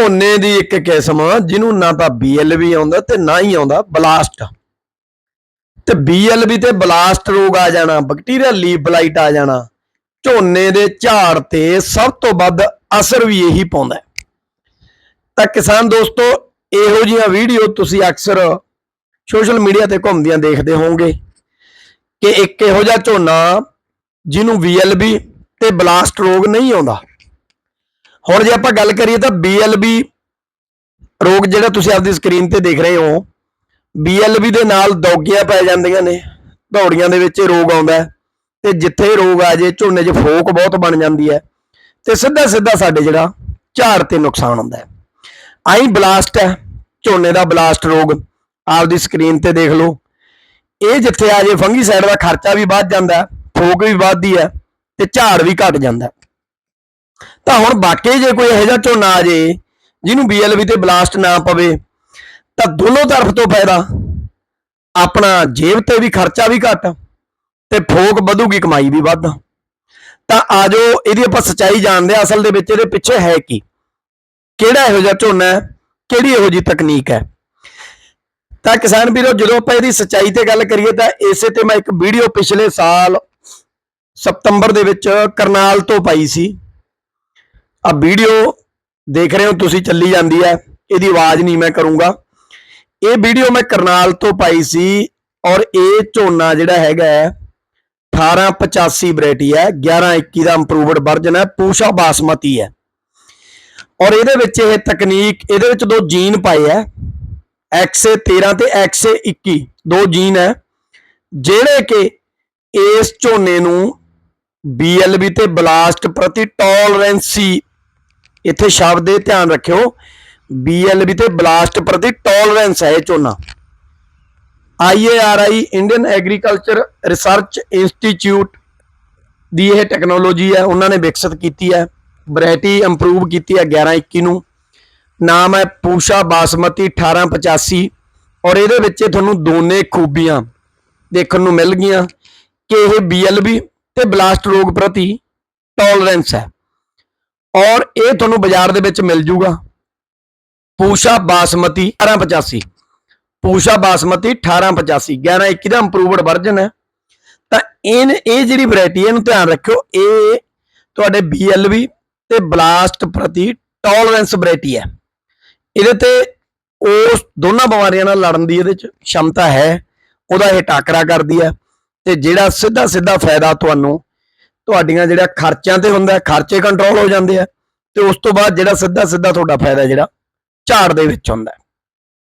ਝੋਨੇ ਦੀ ਇੱਕ ਕਿਸਮ, ਜਿਹਨੂੰ ਨਾ ਤਾਂ BLB ਆਉਂਦਾ ਤੇ ਨਾ ਹੀ ਆਉਂਦਾ ਬਲਾਸਟ। ਤੇ BLB ਤੇ ਬਲਾਸਟ ਰੋਗ ਆ ਜਾਣਾ ਬੈਕਟੀਰੀਆ ਲੀਫ ਬਲਾਈਟ ਆ ਜਾਣਾ। ਝੋਨੇ ਦੇ ਝਾੜ ਤੇ ਸਭ ਤੋਂ ਵੱਧ ਅਸਰ ਵੀ ਇਹੀ ਪਾਉਂਦਾ ਤਾਂ ਕਿਸਾਨ ਦੋਸਤੋ, ਇਹੋ ਜਿਹੀਆਂ ਵੀਡੀਓ ਤੁਸੀਂ ਅਕਸਰ ਸੋਸ਼ਲ ਮੀਡੀਆ ਤੇ ਘੁੰਮਦੀਆਂ ਦੇਖਦੇ ਹੋਵੋਗੇ ਕਿ ਇੱਕ ਇਹੋ ਜਿਹਾ ਝੋਨਾ ਜਿਹਨੂੰ VLB ਤੇ ਬਲਾਸਟ ਰੋਗ ਨਹੀਂ ਆਉਂਦਾ। ਹੁਣ ਜੇ ਆਪਾਂ ਗੱਲ ਕਰੀਏ ਤਾਂ BLB ਰੋਗ ਜਿਹੜਾ ਤੁਸੀਂ ਆਪਦੀ ਸਕਰੀਨ ਤੇ ਦੇਖ ਰਹੇ ਹੋ BLB ਦੇ ਨਾਲ ਦੌਗੀਆਂ ਪੈ ਜਾਂਦੀਆਂ ਨੇ ਦੌੜੀਆਂ ਦੇ ਵਿੱਚ ਇਹ ਰੋਗ ਆਉਂਦਾ ਹੈ ਤੇ ਜਿੱਥੇ ਰੋਗ ਆ ਜੇ ਝੋਨੇ 'ਚ ਫੋਕ ਬਹੁਤ ਬਣ ਜਾਂਦੀ ਹੈ ਤੇ ਸਿੱਧਾ ਸਿੱਧਾ ਸਾਡੇ ਜਿਹੜਾ ਝਾੜ ਤੇ ਨੁਕਸਾਨ ਹੁੰਦਾ ਹੈ। ਆਈ ਬਲਾਸਟ ਹੈ, ਝੋਨੇ ਦਾ ਬਲਾਸਟ ਰੋਗ, ਆਪਦੀ ਸਕਰੀਨ ਤੇ ਦੇਖ ਲਓ। ਇਹ ਜਿੱਥੇ ਆ ਜੇ ਫੰਗੀ ਸਾਈਡ ਦਾ ਖਰਚਾ ਵੀ ਵੱਧ ਜਾਂਦਾ ਫੋਕ ਵੀ ਵੱਧਦੀ ਹੈ ਤੇ ਝਾੜ ਵੀ ਘਟ ਜਾਂਦਾ ਤਾਂ ਹੁਣ ਵਾਕਈ ਜੇ ਕੋਈ ਇਹੋ ਜਿਹਾ ਝੋਨਾ ਆ ਜੇ, ਜਿਹਨੂੰ BLB ਤੇ ਬਲਾਸਟ ਨਾ ਪਵੇ, ਤਾਂ ਦੋਨੋਂ ਤਰਫ ਤੋਂ ਫਾਇਦਾ। ਆਪਣਾ ਜੇਬ ਤੇ ਵੀ ਖਰਚਾ ਵੀ ਘਟ, ਤੇ ਫੋਕ ਵਧੂਗੀ, ਕਮਾਈ ਵੀ ਵੱਧ। ਤਾਂ ਆਜੋ ਇਹਦੀ ਆਪਾਂ ਸਚਾਈ ਜਾਣਦੇ ਆ ਅਸਲ ਦੇ ਵਿੱਚ ਇਹਦੇ ਪਿੱਛੇ ਹੈ ਕੀ? ਕਿਹੜਾ ਇਹੋ ਜਿਹਾ ਝੋਨਾ ਹੈ? ਕਿਹੜੀ ਇਹੋ ਜਿਹੀ ਤਕਨੀਕ ਹੈ? ਤਾਂ ਕਿਸਾਨ ਵੀਰੋ, ਜਦੋਂ ਆਪਾਂ ਇਹਦੀ ਸਚਾਈ ਤੇ ਗੱਲ ਕਰੀਏ, ਤਾਂ ਇਸੇ ਤੇ ਮੈਂ ਇੱਕ ਵੀਡੀਓ ਪਿਛਲੇ ਸਾਲ ਸਤੰਬਰ ਦੇ ਵਿੱਚ ਕਰਨਾਲ ਤੋਂ ਪਾਈ ਸੀ। ਆ ਵੀਡੀਓ ਦੇਖ ਰਹੇ ਹੋ, ਤੁਸੀਂ ਚੱਲੀ ਜਾਂਦੀ ਹੈ ਇਹਦੀ ਆਵਾਜ਼ ਨਹੀਂ ਮੈਂ ਕਰੂੰਗਾ। ਇਹ ਵੀਡੀਓ ਮੈਂ ਕਰਨਾਲ ਤੋਂ ਪਾਈ ਸੀ ਔਰ ਇਹ ਝੋਨਾ ਜਿਹੜਾ ਹੈਗਾ ਹੈ 1885 ਵੈਰਾਈਟੀ ਹੈ 1121 ਦਾ ਇੰਪਰੂਵਡ ਵਰਜਨ ਹੈ, ਪੂਸ਼ਾ ਬਾਸਮਤੀ ਹੈ। ਔਰ ਇਹਦੇ ਵਿੱਚ ਇਹ ਤਕਨੀਕ, ਇਹਦੇ ਵਿੱਚ ਦੋ ਜੀਨ ਪਾਏ ਹੈ XA13 ਤੇ XA21 ਦੋ ਜੀਨ ਹੈ, ਜਿਹੜੇ ਕਿ ਇਸ ਝੋਨੇ ਨੂੰ BLB ਤੇ ਬਲਾਸਟ ਪ੍ਰਤੀ ਟੋਲਰੈਂਸੀ ਇੱਥੇ ਸ਼ਬਦ ਦੇ ਧਿਆਨ ਰੱਖਿਓ। BLB ਤੇ ਬਲਾਸਟ ਪ੍ਰਤੀ ਟੋਲਰੈਂਸ ਹੈ ਇਹ ਝੋਨਾ। IARI Indian agriculture research institute ਦੀ ਇਹ ਟੈਕਨੋਲੋਜੀ ਹੈ, ਉਹਨਾਂ ਨੇ ਵਿਕਸਿਤ ਕੀਤੀ ਹੈ। ਵੈਰਾਈਟੀ ਇੰਪਰੂਵ ਕੀਤੀ ਹੈ 1121 ਨੂੰ। ਨਾਮ ਹੈ ਪੂਸ਼ਾ ਬਾਸਮਤੀ 1885 ਔਰ ਇਹਦੇ ਵਿੱਚ ਤੁਹਾਨੂੰ ਦੋਨੇ ਖੂਬੀਆਂ ਦੇਖਣ ਨੂੰ ਮਿਲ ਗਈਆਂ ਕਿ ਇਹ BLB ਤੇ ਬਲਾਸਟ ਰੋਗ ਪ੍ਰਤੀ ਟੋਲਰੈਂਸ ਹੈ। ਔਰ ਇਹ ਤੁਹਾਨੂੰ ਬਾਜ਼ਾਰ ਦੇ ਵਿੱਚ ਮਿਲ ਜੂਗਾ। ਪੂਸ਼ਾ ਬਾਸਮਤੀ 1885 ਪੂਸ਼ਾ ਬਾਸਮਤੀ 1885 1121 ਦਾ ਇੰਪਰੂਵਡ ਵਰਜਨ ਹੈ। ਤਾਂ ਇਹ ਇਹ ਜਿਹੜੀ ਵੈਰਾਈਟੀ ਇਹਨੂੰ ਧਿਆਨ ਰੱਖਿਓ। ਇਹ ਤੁਹਾਡੇ BLB ਤੇ ਬਲਾਸਟ ਪ੍ਰਤੀ ਟੋਲਰੈਂਸ ਵੈਰਾਈਟੀ ਹੈ। ਇਹਦੇ ਤੇ ਉਸ ਦੋਨਾਂ ਬਿਮਾਰੀਆਂ ਨਾਲ ਲੜਨ ਦੀ ਇਹਦੇ ਚ ਸ਼ਮਤਾ ਹੈ। ਉਹਦਾ ਇਹ ਟਾਕਰਾ ਕਰਦੀ ਹੈ। ਤੇ ਜਿਹੜਾ ਸਿੱਧਾ ਸਿੱਧਾ ਫਾਇਦਾ ਤੁਹਾਨੂੰ ਤੁਹਾਡੀਆਂ ਜਿਹੜਾ ਖਰਚਿਆਂ ਤੇ ਹੁੰਦਾ ਖਰਚੇ ਕੰਟਰੋਲ ਹੋ ਜਾਂਦੇ ਆ ਤੇ ਉਸ ਤੋਂ ਬਾਅਦ ਜਿਹੜਾ ਸਿੱਧਾ ਸਿੱਧਾ ਤੁਹਾਡਾ ਫਾਇਦਾ ਜਿਹੜਾ ਝਾੜ ਦੇ ਵਿੱਚ ਹੁੰਦਾ